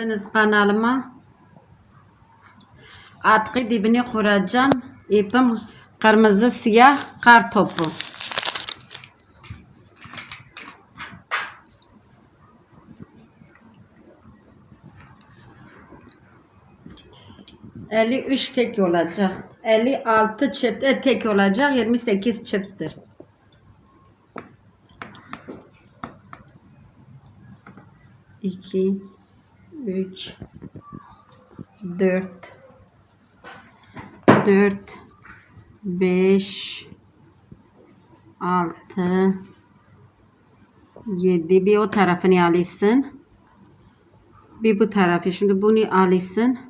geldiniz kanalıma. Atkı dibini kuracağım. İpim kırmızı siyah kar topu. Eli üç tek olacak. 56 çift e, tek olacak. 28 çifttir. İki, 3 4 4 5 6 7 bir o tarafını alırsın. Bir bu tarafı. Şimdi bunu alırsın.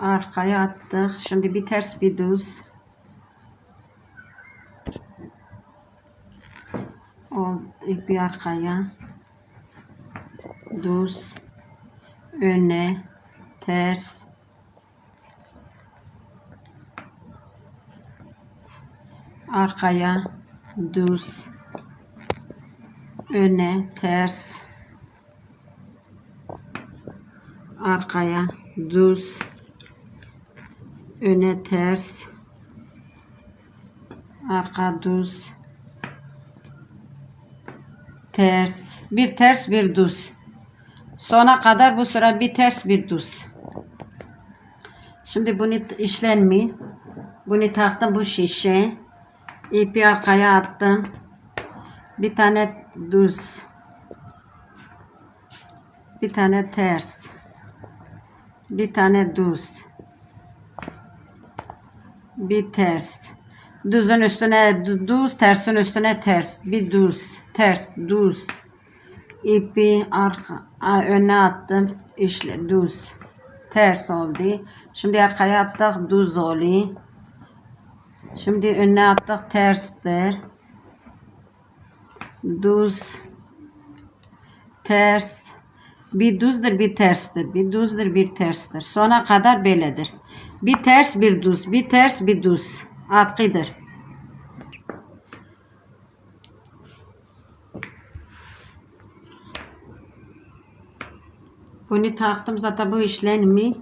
Arkaya attık. Şimdi bir ters bir düz. O bir arkaya. Düz. Öne. Ters. Arkaya. Düz. Öne. Ters. Arkaya. Düz öne ters. Arka düz. Ters. Bir ters bir düz. Sona kadar bu sıra bir ters bir düz. Şimdi bunu işlenmi bunu taktım bu şişe. İpi arkaya attım. Bir tane düz. Bir tane ters. Bir tane düz bir ters. Düzün üstüne düz, tersin üstüne ters. Bir düz, ters, düz. İpi arka, öne attım. İşle düz. Ters oldu. Şimdi arkaya attık düz oluyor. Şimdi önüne attık terstir. Düz. Ters. Bir düzdür bir terstir. Bir düzdür bir terstir. Sona kadar böyledir. Bir ters bir düz. Bir ters bir düz. Atkıdır. Bunu taktım zaten bu işlenmi.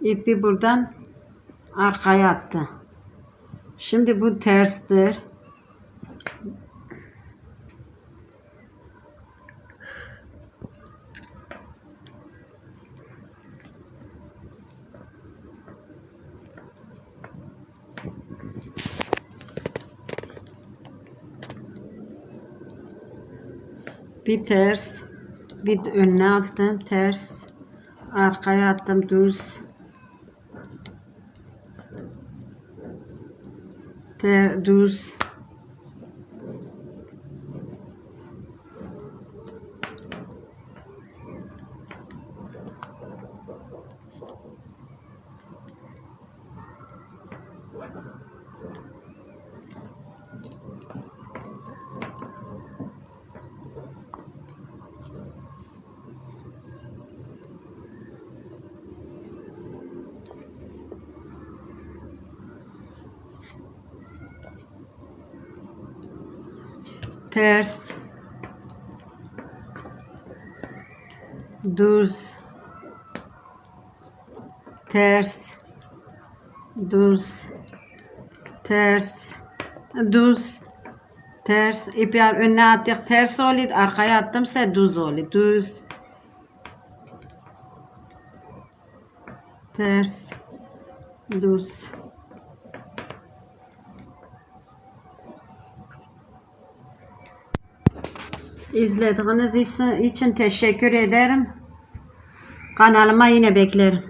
İpi buradan arkaya attı. Şimdi bu terstir. Bir ters, bir önüne attım ters, arkaya attım düz. Ter, düz. Ters. Düz. Ters. Düz. Ters. Düz. Ters. İpi önüne attık. Ters oluyor arkaya attımsa düz oluyor düz. Ters. Düz İzlediğiniz için- teşekkür ederim. Kanalıma yine beklerim.